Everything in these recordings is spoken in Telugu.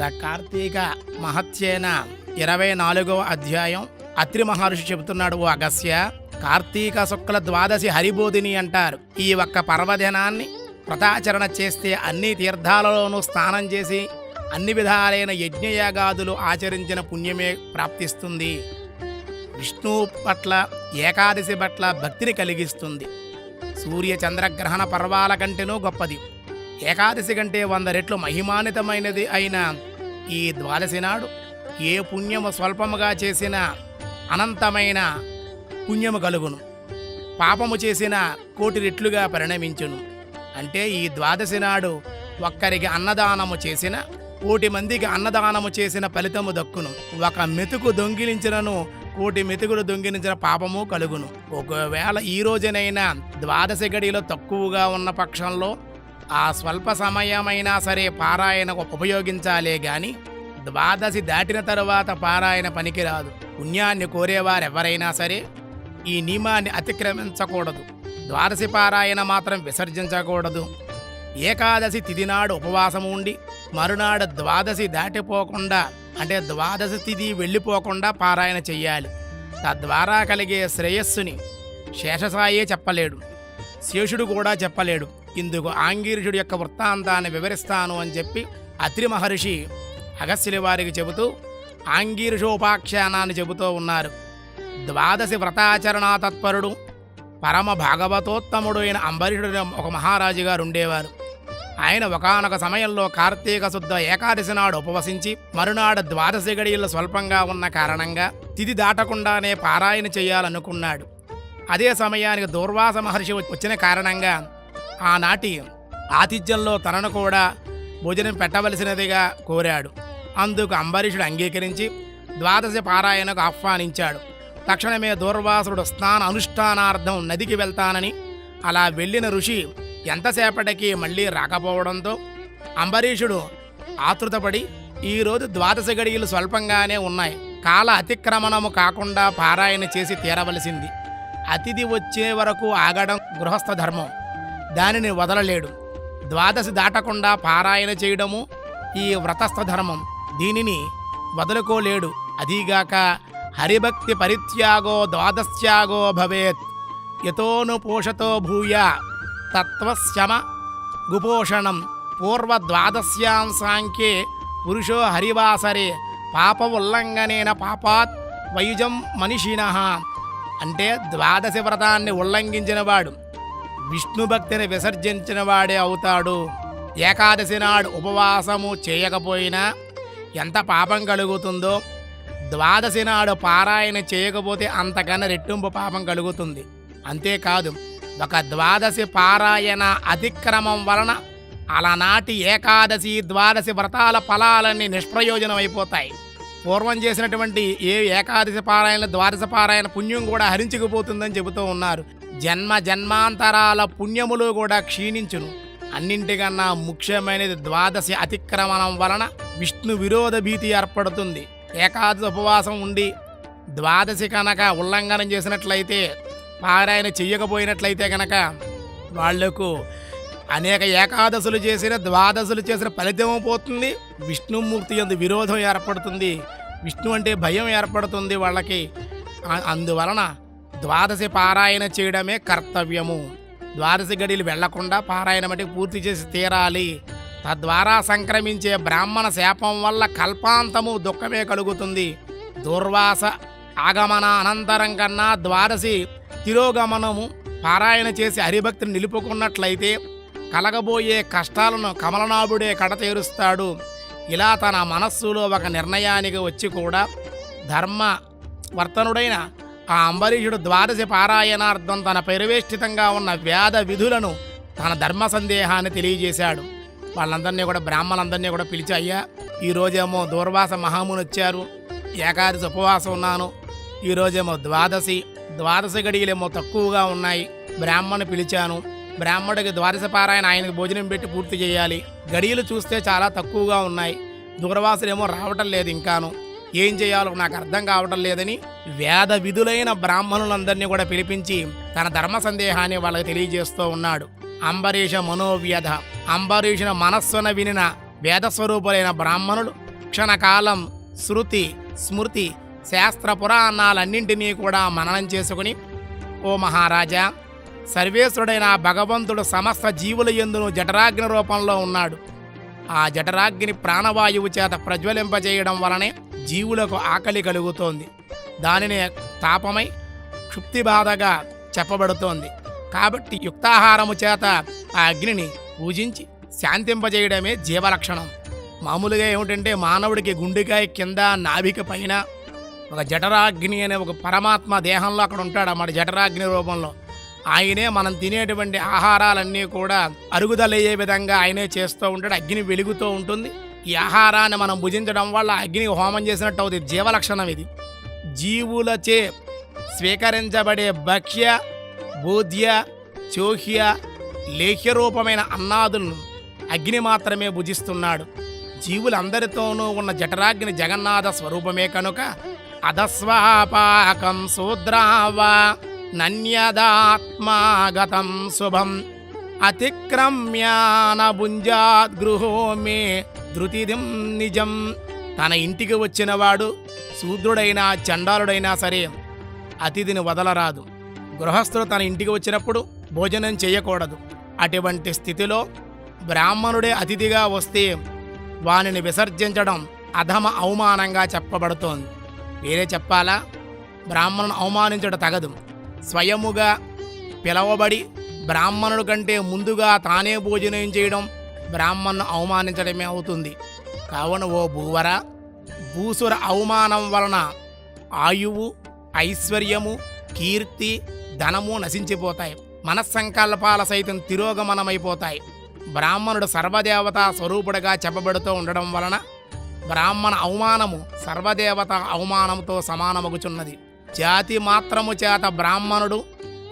అద కార్తీక మహత్యేన ఇరవై నాలుగవ అధ్యాయం. అత్రి మహర్షి చెబుతున్నాడు ఓ అగస్య కార్తీక శుక్ల ద్వాదశి హరిబోధిని అంటారు. ఈ ఒక్క పర్వదినాన్ని వ్రతాచరణ చేస్తే అన్ని తీర్థాలలోనూ స్నానం చేసి అన్ని విధాలైన యజ్ఞయాగాదులు ఆచరించిన పుణ్యమే ప్రాప్తిస్తుంది. విష్ణు పట్ల ఏకాదశి పట్ల భక్తిని కలిగిస్తుంది. సూర్య చంద్రగ్రహణ పర్వాల కంటేనూ గొప్పది. ఏకాదశి కంటే వంద రెట్లు మహిమాన్వితమైనది అయిన ఈ ద్వాదశి నాడు ఏ పుణ్యము స్వల్పముగా చేసిన అనంతమైన పుణ్యము కలుగును. పాపము చేసిన కోటి రెట్లుగా పరిణమించును. అంటే ఈ ద్వాదశి నాడు ఒక్కరికి అన్నదానము చేసిన కోటి మందికి అన్నదానము చేసిన ఫలితము దక్కును. ఒక మెతుకు దొంగిలించినను కోటి మెతుకులు దొంగిలించిన పాపము కలుగును. ఒకవేళ ఈ రోజునైనా ద్వాదశి గడిలో తక్కువగా ఉన్న పక్షంలో ఆ స్వల్ప సమయమైనా సరే పారాయణ ఉపయోగించాలే గాని ద్వాదశి దాటిన తరువాత పారాయణ పనికిరాదు. పుణ్యాన్ని కోరేవారెవరైనా సరే ఈ నియమాన్ని అతిక్రమించకూడదు. ద్వాదశి పారాయణ మాత్రం విసర్జించకూడదు. ఏకాదశి తిథి నాడు ఉపవాసం ఉండి మరునాడు ద్వాదశి దాటిపోకుండా అంటే ద్వాదశి తిథి వెళ్ళిపోకుండా పారాయణ చెయ్యాలి. తద్వారా కలిగే శ్రేయస్సుని శేషసాయే చెప్పలేడు. శేషుడు కూడా చెప్పలేడు. ఇందుకు ఆంగీరుషుడు యొక్క వృత్తాంతాన్ని వివరిస్తాను అని చెప్పి అత్రి మహర్షి అగస్యుని వారికి చెబుతూ ఆంగీరుషోపాఖ్యానాన్ని చెబుతూ ఉన్నారు. ద్వాదశి వ్రతాచరణా తత్పరుడు పరమ భాగవతోత్తముడు అయిన అంబరీషుడు ఒక మహారాజు గారు ఉండేవారు. ఆయన ఒకానొక సమయంలో కార్తీక శుద్ధ ఏకాదశి నాడు ఉపవసించి మరునాడు ద్వాదశి గడియలు స్వల్పంగా ఉన్న కారణంగా తిది దాటకుండానే పారాయణ చేయాలనుకున్నాడు. అదే సమయానికి దూర్వాస మహర్షి వచ్చిన కారణంగా ఆనాటి ఆతిథ్యంలో తనను కూడా భోజనం పెట్టవలసినదిగా కోరాడు. అందుకు అంబరీషుడు అంగీకరించి ద్వాదశి పారాయణకు ఆహ్వానించాడు. తక్షణమే దూర్వాసుడు స్నాన అనుష్ఠానార్థం నదికి వెళ్తానని అలా వెళ్ళిన ఋషి ఎంతసేపటికి మళ్ళీ రాకపోవడంతో అంబరీషుడు ఆతృతపడి ఈరోజు ద్వాదశ గడియలు స్వల్పంగానే ఉన్నాయి. కాల అతిక్రమణము కాకుండా పారాయణ చేసి తీరవలసింది. అతిథి వచ్చే వరకు ఆగడం గృహస్థ ధర్మం. దానిని వదలలేడు. ద్వాదశి దాటకుండా పారాయణ చేయడము ఈ వ్రతస్థ ధర్మం. దీనిని వదులుకోలేడు. అదీగాక హరిభక్తి పరిత్యాగో ద్వాదశ్యాగో భవేత్. యతోను పోషతో భూయ తత్వశమ గుపోషణం. పూర్వద్వాదశ్యాం సాంఖ్యే పురుషో హరివాసరే. పాప ఉల్లంఘనేన పాపాత్ వైజం మనిషిణ అంటే ద్వాదశి వ్రతాన్ని ఉల్లంఘించినవాడు విష్ణు భక్తిని విసర్జించిన వాడే అవుతాడు. ఏకాదశి నాడు ఉపవాసము చేయకపోయినా ఎంత పాపం కలుగుతుందో ద్వాదశి నాడు పారాయణ చేయకపోతే అంతకన్నా రెట్టింపు పాపం కలుగుతుంది. అంతేకాదు ఒక ద్వాదశి పారాయణ అతిక్రమం వలన అలనాటి ఏకాదశి ద్వాదశి వ్రతాల ఫలాలన్నీ నిష్ప్రయోజనం అయిపోతాయి పూర్వం చేసినటువంటి ఏ ఏకాదశి పారాయణ ద్వాదశ పారాయణ పుణ్యం కూడా హరించుకుపోతుందని చెబుతూ ఉన్నారు. జన్మ జన్మాంతరాల పుణ్యములు కూడా క్షీణించును. అన్నింటికన్నా ముఖ్యమైనది ద్వాదశి అతిక్రమణం వలన విష్ణు విరోధ భీతి ఏర్పడుతుంది. ఏకాదశి ఉపవాసం ఉండి ద్వాదశి కనుక ఉల్లంఘనం చేసినట్లయితే పారాయణ చెయ్యకపోయినట్లయితే కనుక వాళ్ళకు అనేక ఏకాదశులు చేసిన ద్వాదశులు చేసిన ఫలితం పోతుంది. విష్ణుమూర్తి అందు విరోధం ఏర్పడుతుంది. విష్ణు అంటే భయం ఏర్పడుతుంది వాళ్ళకి. అందువలన ద్వాదశి పారాయణ చేయడమే కర్తవ్యము. ద్వాదశి గడిలు వెళ్ళకుండా పారాయణ మటుకు పూర్తి చేసి తీరాలి. తద్వారా సంక్రమించే బ్రాహ్మణ శాపం వల్ల కల్పాంతము దుఃఖమే కలుగుతుంది. దుర్వాస ఆగమన అనంతరం కన్నా ద్వాదశి తిరోగమనము పారాయణ చేసి హరిభక్తిని నిలుపుకున్నట్లయితే కలగబోయే కష్టాలను కమలనాభుడే కడతేరుస్తాడు. ఇలా తన మనస్సులో ఒక నిర్ణయానికి వచ్చి కూడా ధర్మ వర్తనుడైన ఆ అంబరీషుడు ద్వాదశి పారాయణార్థం తన పరివేష్టితంగా ఉన్న వేద విధులను తన ధర్మ సందేహాన్ని తెలియజేశాడు. వాళ్ళందరినీ కూడా బ్రాహ్మణులందరినీ కూడా పిలిచి అయ్యా ఈరోజేమో దూర్వాస మహాముని వచ్చారు. ఏకాదశి ఉపవాసం ఉన్నాను. ఈరోజేమో ద్వాదశి ద్వాదశి గడియలేమో తక్కువగా ఉన్నాయి. బ్రాహ్మణు పిలిచాను. బ్రాహ్మడికి ద్వారసపారాయణ ఆయనకు భోజనం పెట్టి పూర్తి చేయాలి. గడియలు చూస్తే చాలా తక్కువగా ఉన్నాయి. దూర్వాసులేమో రావటం లేదు ఇంకాను. ఏం చేయాలో నాకు అర్థం కావటం లేదని వేద విధులైన బ్రాహ్మణులందరినీ కూడా పిలిపించి తన ధర్మ సందేహాన్ని వాళ్ళకి తెలియజేస్తూ ఉన్నాడు. అంబరీష మనోవ్యధ. అంబరీషుని మనస్సున వినిన వేదస్వరూపులైన బ్రాహ్మణులు క్షణకాలం శృతి స్మృతి శాస్త్ర పురాణాలన్నింటినీ కూడా మననం చేసుకుని ఓ మహారాజా సర్వేశ్వరుడైన భగవంతుడు సమస్త జీవుల ఎందును జఠరాగ్ని రూపంలో ఉన్నాడు. ఆ జఠరాగ్ని ప్రాణవాయువు చేత ప్రజ్వలింపజేయడం వలనే జీవులకు ఆకలి కలుగుతోంది. దానిని తాపమై క్షుప్తి బాధగా చెప్పబడుతోంది. కాబట్టి యుక్తాహారము చేత ఆ అగ్నిని పూజించి శాంతింపజేయడమే జీవలక్షణం. మామూలుగా ఏమిటంటే మానవుడికి గుండెకాయ కింద నాభిక పైన ఒక జఠరాగ్ని అనే ఒక పరమాత్మ దేహంలో అక్కడ ఉంటాడు అన్నమాట జఠరాగ్ని రూపంలో. ఆయనే మనం తినేటువంటి ఆహారాలన్నీ కూడా అరుగుదలయ్యే విధంగా ఆయనే చేస్తూ ఉంటాడు అగ్ని వెలుగుతూ ఉంటుంది. ఈ ఆహారాన్ని మనం భుజించడం వల్ల అగ్ని హోమం చేసినట్టు అవుతుంది. జీవలక్షణం ఇది. జీవులచే స్వీకరించబడే భక్ష్య బోధ్య చోహ్య లేఖ్య రూపమైన అన్నాదులను అగ్ని మాత్రమే భుజిస్తున్నాడు. జీవులందరితోనూ ఉన్న జఠరాగ్ని జగన్నాథ స్వరూపమే కనుక అధస్వాపాకం శూద్రావా నన్యదాత్మాగతం శుభం అతిక్రమ్యానభుంజాద్ గృహో మే ధృతిదిం నిజం తన ఇంటికి వచ్చినవాడు శూద్రుడైనా చండాలుడైనా సరే అతిథిని వదలరాదు. గృహస్థుడు తన ఇంటికి వచ్చినప్పుడు భోజనం చేయకూడదు. అటువంటి స్థితిలో బ్రాహ్మణుడే అతిథిగా వస్తే వానిని విసర్జించడం అధమ అవమానంగా చెప్పబడుతోంది. వేరే చెప్పాలా? బ్రాహ్మణుని అవమానించడం తగదు. స్వయముగా పిలవబడి బ్రాహ్మణుడు కంటే ముందుగా తానే భోజనం చేయడం బ్రాహ్మణ్ణు అవమానించడమే అవుతుంది. కావున ఓ భూవర భూసుర అవమానం వలన ఆయువు ఐశ్వర్యము కీర్తి ధనము నశించిపోతాయి. మనస్సంకల్పాల సైతం తిరోగమనమైపోతాయి. బ్రాహ్మణుడు సర్వదేవతా స్వరూపుడుగా చెప్పబడుతూ ఉండడం వలన బ్రాహ్మణ అవమానము సర్వదేవత అవమానంతో సమానమగుచున్నది. జాతి మాత్రము చేత బ్రాహ్మణుడు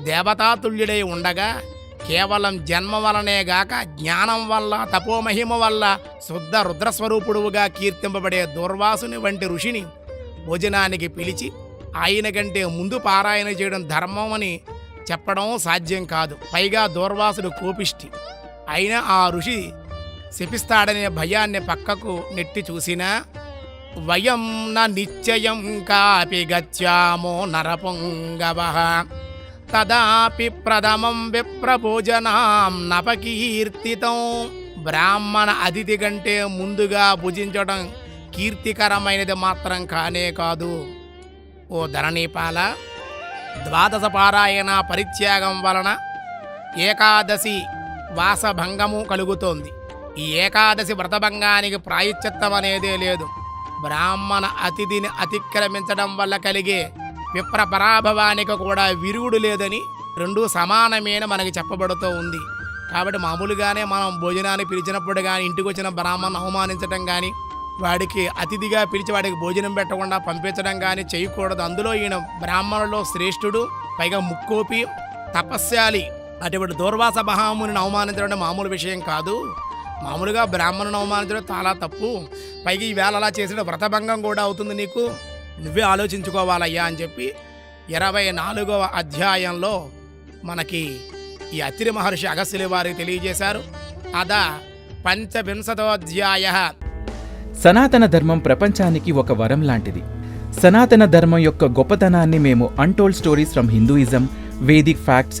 దేవతాతుల్యుడై ఉండగా కేవలం జన్మ వలనే గాక జ్ఞానం వల్ల తపోమహిమ వల్ల శుద్ధ రుద్రస్వరూపుడువుగా కీర్తింపబడే దూర్వాసుని వంటి ఋషిని భోజనానికి పిలిచి ఆయన కంటే ముందు పారాయణ చేయడం ధర్మమని చెప్పడం సాధ్యం కాదు. పైగా దూర్వాసుడు కోపిష్టి. అయినా ఆ ఋషి శపిస్తాడనే భయాన్ని పక్కకు నెట్టి చూసినా వయం న నిశ్చయం కాపి గచ్చామో నరపుంగవ. తదాపి ప్రథమం విప్రభోజనాం నపకీర్తితం. బ్రాహ్మణ అతిథి కంటే ముందుగా భుజించడం కీర్తికరమైనది మాత్రం కానే కాదు. ఓ ధరణీపాల ద్వాదశ పారాయణ పరిత్యాగం వలన ఏకాదశి వాసభంగము కలుగుతోంది. ఈ ఏకాదశి వ్రతభంగానికి ప్రాయశ్చిత్తం అనేదే లేదు. బ్రాహ్మణ అతిథిని అతిక్రమించడం వల్ల కలిగే విప్ర పరాభవానికి కూడా విరుగుడు లేదని రెండూ సమానమేన మనకి చెప్పబడుతూ ఉంది. కాబట్టి మామూలుగానే మనం భోజనాన్ని పిలిచినప్పుడు కానీ ఇంటికి వచ్చిన బ్రాహ్మణ్ అవమానించడం కానీ వాడికి అతిథిగా పిలిచి వాడికి భోజనం పెట్టకుండా పంపించడం కానీ చేయకూడదు. అందులో ఈయన బ్రాహ్మణులో శ్రేష్ఠుడు పైగా ముక్కోపి తపస్యాలి అటువంటి దూర్వాస మహాముని అవమానించడం మామూలు విషయం కాదు. మామూలుగా బ్రాహ్మణుని అవమానించడం చాలా తప్పు. పైగా ఈవేళ అలా చేసిన వ్రతభంగం కూడా అవుతుంది నీకు. నువ్వే ఆలోచించుకోవాలయ్యా అని చెప్పి ఇరవై నాలుగవ అధ్యాయంలో మనకి ఈ అతిరి మహర్షి అగస్సులి వారికి తెలియజేశారు. అదా పంచవింశతోధ్యాయ సనాతన ధర్మం ప్రపంచానికి ఒక వరం లాంటిది. సనాతన ధర్మం యొక్క గొప్పతనాన్ని మేము untold stories from Hinduism Vedic facts